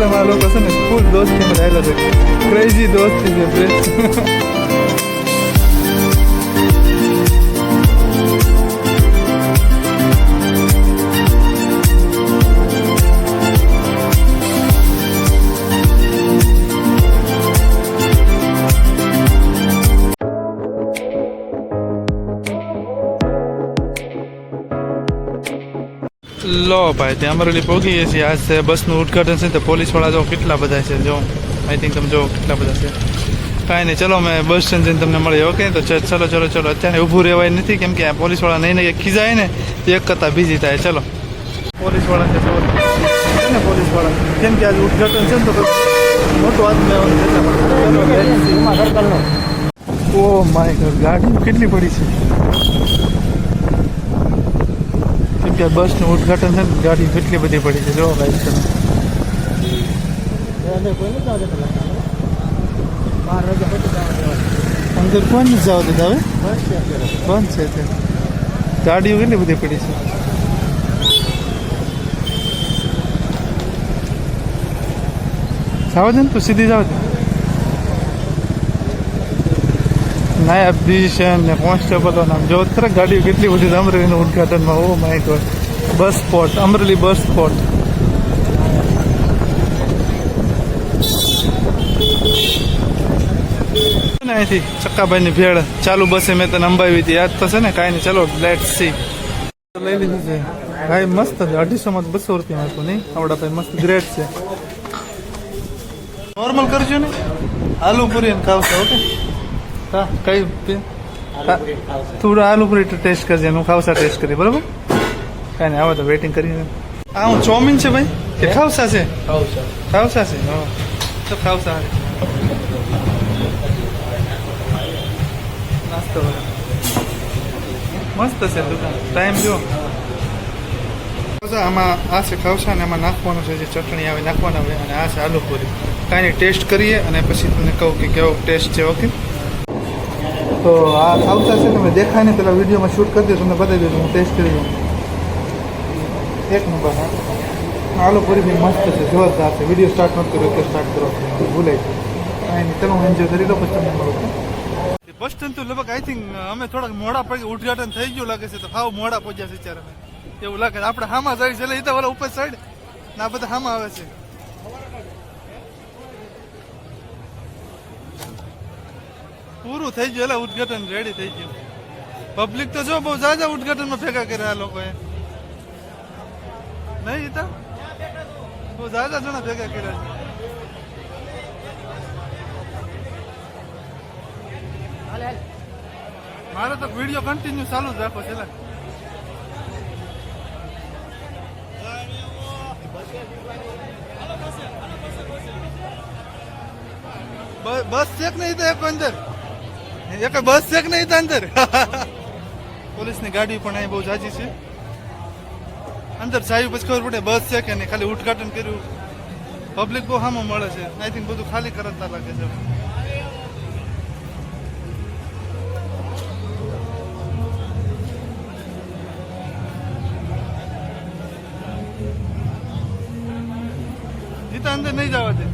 જિલ્લામાં આ લોકો છે ને ફૂલ દોસ્તીમાં રહેલા છે ક્રેઝી દોસ્તી છે લો ભાઈ ત્યાં અમરેલી પહોંચીએ છીએ આજ છે બસનું ઉદઘાટન છે તો પોલીસવાળા જો કેટલા બધા છે જો આઈ થિંક તમે જો કેટલા બધા છે. કાંઈ નહીં ચલો મેં બસ સ્ટેન્ડ જઈને તમને મળીએ ઓકે? તો ચલો ચલો ચલો અત્યારે ઊભું રહેવાય નથી કેમ કે આ પોલીસવાળા નહીં નહીં ખીજાય ને તો એક કરતાં બીજી થાય. ચલો. પોલીસવાળા છે જો ને પોલીસવાળા કેમ કે આજે ઉદઘાટન છે ને તો મોટું let's see. O my God ગાડી કેટલી પડી છે? કે બસનું ઉદઘાટન છે ને, ગાડી કેટલી બધી પડી છે. જોવા ભાઈ, તમે. અંદર કોણ નથી જવા દીધા હવે? બંધ છે તે? ગાડીઓ કેટલી બધી પડી છે? જવા દે ને તું, સીધી જવા દે. નાયબ ને કોન્સ્ટેબલો નામ. જો અત્યારે ગાડીઓ કેટલી બધી અમરેલીનું ઉદઘાટનમાં oh my God bus spot, Amreli બસ સ્પોટ. ને અહીંથી ચક્કાભાઈની ભેળ. ચાલુ બસે મેં તને અંબાવી હતી. યાદ થશે ને? કાંઈ નહીં. ચલો લેટ સી લઈ લીધું છે. ભાઈ, મસ્ત છે. અઢીસો માં બસો રૂપિયા હતું નહીં? આવડા ભાઈ, મસ્ત ગ્રેટ છે. નોર્મલ કરજો ને. આલુ પૂરી ને ખાવશે ઓકે કઈ પે- હા, થોડું આલુ પૂરી ટેસ્ટ કરજે હું ખાવસા ટેસ્ટ કરી બરોબર? કાંઈ નહીં આવે તો વેઇટિંગ કરીને આ હું ચોમીન છે ભાઈ? કે ખાવસા છે? ખાવસા. છે? હા. તો ખાવસા નાસ્તો. મસ્ત છે દુકાન. ટાઈમ જો આમાં આ છે ખાવસા અને આમાં નાખવાનું છે જે ચટણી આવે નાખવાના આવે અને આ છે આલુ પૂરી. કાંઈ ટેસ્ટ કરીએ અને પછી તમને કહું કે કેવો ટેસ્ટ છે ઓકે તો આ આવતા છે તમે દેખાય ને, પેલા વિડીયોમાં શૂટ કરી દે, તમને બતાવી દઉં હું ટેસ્ટ કરી દઉં. એક નંબર હા. આલુ પૂરી બી મસ્ત છે, જોરદાર છે. વીડિયો સ્ટાર્ટ નથી કર્યો કે સ્ટાર્ટ કરો. ભૂલાય કાંઈ નહીં તમે એન્જોય કરી લો, પછી તમને મળું બસ સ્ટેન્ડ તો લગભગ આઈ થિંક અમે થોડાક મોડા પડી ઉદઘાટન થઈ ગયું લાગે છે, તો હાવ મોડા પહોંચ્યા છે ત્યારે એવું લાગે. આપણે હામાં જાય છે, એટલે એ તો વાળા ઉપર સાઈડ ના બધા હામાં આવે છે. પૂરું થઈ ગયું, એટલે ઉદઘાટન રેડી થઈ ગયું. પબ્લિક તો જો બહુ જાજા ઉદઘાટનમાં ભેગા કર્યા લોકોએ. નહીં જીતા બહુ જાજા જણા ભેગા કર્યા છે. મારે તો વીડિયો કન્ટિન્યુ ચાલુ જ રાખો છે બસ ચેક નહીં તો એક અંદર એક બસ છે કે નહીં અંદર? પોલીસની ગાડી પણ અહીં બહુ જાજી છે. અંદર જાયું પછી ખબર પડે બસ છે કે નહીં, ખાલી ઉદઘાટન કર્યું. પબ્લિક બહુ સામે મળે છે. આઈ થિંક બધું ખાલી કરતા લાગે છે. જીતા અંદર નહીં જવા દે.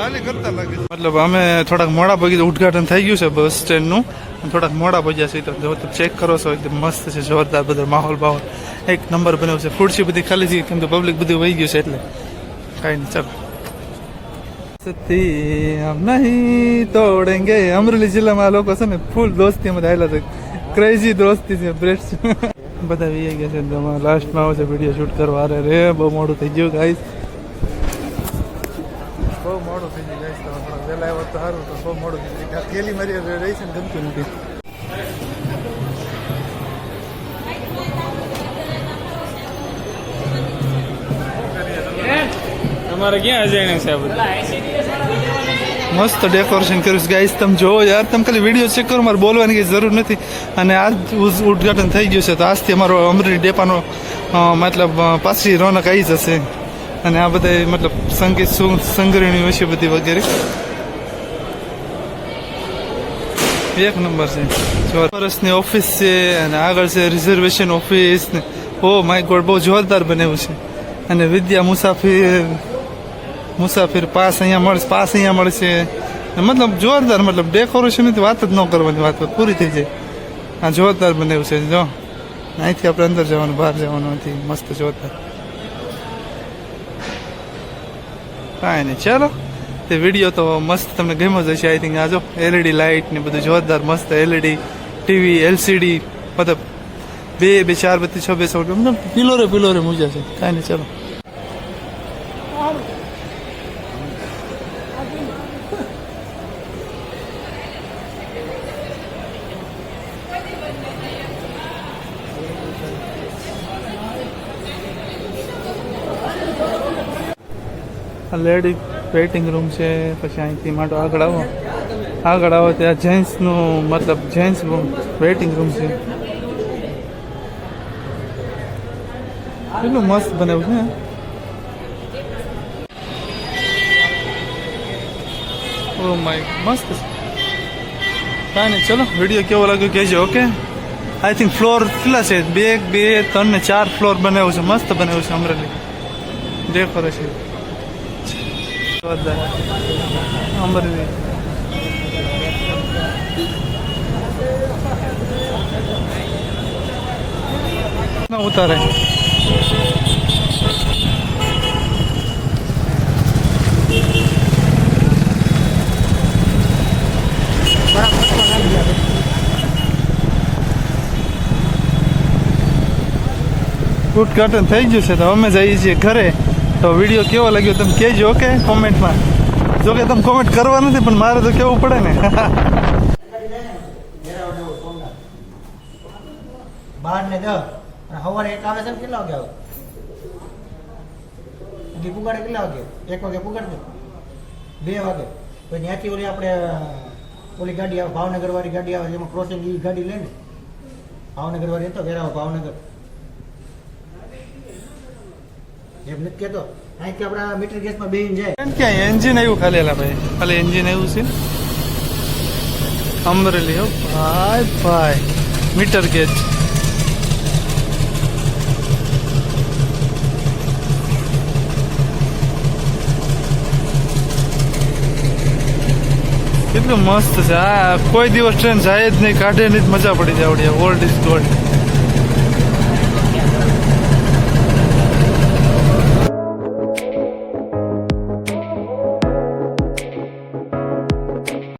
ખાલી કરતા લાગે મતલબ અમે થોડાક મોડા પગી ઉદઘાટન થઈ ગયું છે બસ સ્ટેન્ડનું. થોડાક મોડા પગ્યા છે તો જો ચેક કરો છો, એકદમ મસ્ત છે, જોરદાર બધો માહોલ બાહોલ. એક નંબર બન્યો છે. ખુરશી બધી ખાલી છે, કેમ કે પબ્લિક બધું વહી ગયું છે એટલે. કાંઈ નહીં, ચાલો. હમ નહીં તોડેંગે. અમરેલી જિલ્લામાં લોકો છે ને ફૂલ દોસ્તીમાં આવેલા છે. ક્રેઝી દોસ્તી છે, બ્રેસ્ટ. બધા વી ગયા છે લાસ્ટમાં આવે છે વીડિયો શૂટ કરવા. અરે રે બહુ મોડું થઈ ગયું ગાઈસ બહુ મોડું થઈ જાય તો હમણાં વહેલા આવ્યો તો સારું તો બહુ મોડું થઈ જાય. થેલી મારી રહી છે ને ગમતી નથી. તમારે ક્યાં અજાણ્યું છે મસ્ત ડેકોરેશન કર્યું છે. ગાઈસ તમે જોવો યાર તમે ખાલી વીડિયો ચેક કરો મારે બોલવાની જરૂર નથી. અને આજ ઉદઘાટન થઈ ગયું છે તો આજથી અમારો અમરેલી ડેપાનો મતલબ પાછી રોનક આવી જશે. અને આ બધા મતલબ સંગીત શું સંગ્રહણી હશે બધી વગેરે. એક નંબર છે. વર્ષની ઓફિસ છે અને આગળ છે રિઝર્વેશન ઓફિસ ને. ઓ માય ગોડ, બહુ જોરદાર બનાવ્યું છે. અને વિદ્યા મુસાફિર મુસાફિર પાસ અહીંયા મળશે પાસ અહીંયા મળશે મતલબ જોરદાર, મતલબ ડેકોરેશનની વાત જ ન કરવાની વાત, પૂરી થઈ જાય. આ જોરદાર બનાવ્યું છે, જો. અહીંથી આપણે અંદર જવાનું, બહાર જવાનું નથી મસ્ત જોરદાર. કાંઈ નહીં. ચાલો, તે વીડિયો તો મસ્ત તમને ગમ્યો જ હશે આઈ થિંક આ જો એલઈડી લાઇટ ને બધું જોરદાર મસ્ત એલઈડી ટીવી એલસીડી મતલબ બે બે ચાર બત્રીસ છ બે સો મતલબ પિલોરે પિલોરે મૂજા છે. કાંઈ નહીં, ચાલો. આ લેડી વેઇટિંગ રૂમ છે, પછી અહીંથી માટો આગળ આવો. આગળ આવો ત્યાં જેન્ટ્સનું મતલબ જેન્ટ્સ વેઇટિંગ રૂમ છે. કેટલું મસ્ત બનાવ્યું છે ઓ માય મસ્ત છે. કાંઈ નહીં, ચલો વીડિયો કેવો લાગ્યો કહેજો ઓકે આઈ થિંક ફ્લોર કેટલા છે? બે બે, ત્રણ ને ચાર ફ્લોર બનાવ્યું છે, મસ્ત બનાવ્યું છે, અમરેલી. ડેકોરેશન જોરદાર અમરેલી ના ઉતારે ઉદઘાટન થઈ ગયું છે તો અમે જઈએ છીએ ઘરે તો વીડિયો કેવો લાગ્યો તમે કહેજો, ઓકે? કોમેન્ટમાં. જો કે તમે કોમેન્ટ કરવા નથી, પણ મારે તો કેવું પડે ને. બાર ને દસ. સવારે એક આવે છે કેટલા વાગે આવે? હજી પુગાડે કેટલા વાગે? એક વાગે પુગાડ દે બે વાગે. પછી ત્યાંથી ઓલી આપણે, ઓલી ગાડી આવે ભાવનગર વાળી ગાડી આવે, જેમાં ક્રોસિંગ એ ગાડી લે ને. ભાવનગર વાળી હતો ઘેરાવો ભાવનગર. એમ નથી કહેતો. અહીંથી આપણા મીટર ગેસમાં બેહીને જાય. એમ ક્યાં એન્જિન આવ્યું ખાલી એલા ભાઈ? ખાલી એન્જિન આવ્યું છે અમરેલી, હો. ભાઈ ભાઈ. મીટર ગેજ કેટલું મસ્ત છે. આ કોઈ દિવસ ટ્રેન જાય જ નહીં, કાઢે નહીં, મજા પડી જાય ઓલ્ડ ઇઝ ગોલ્ડ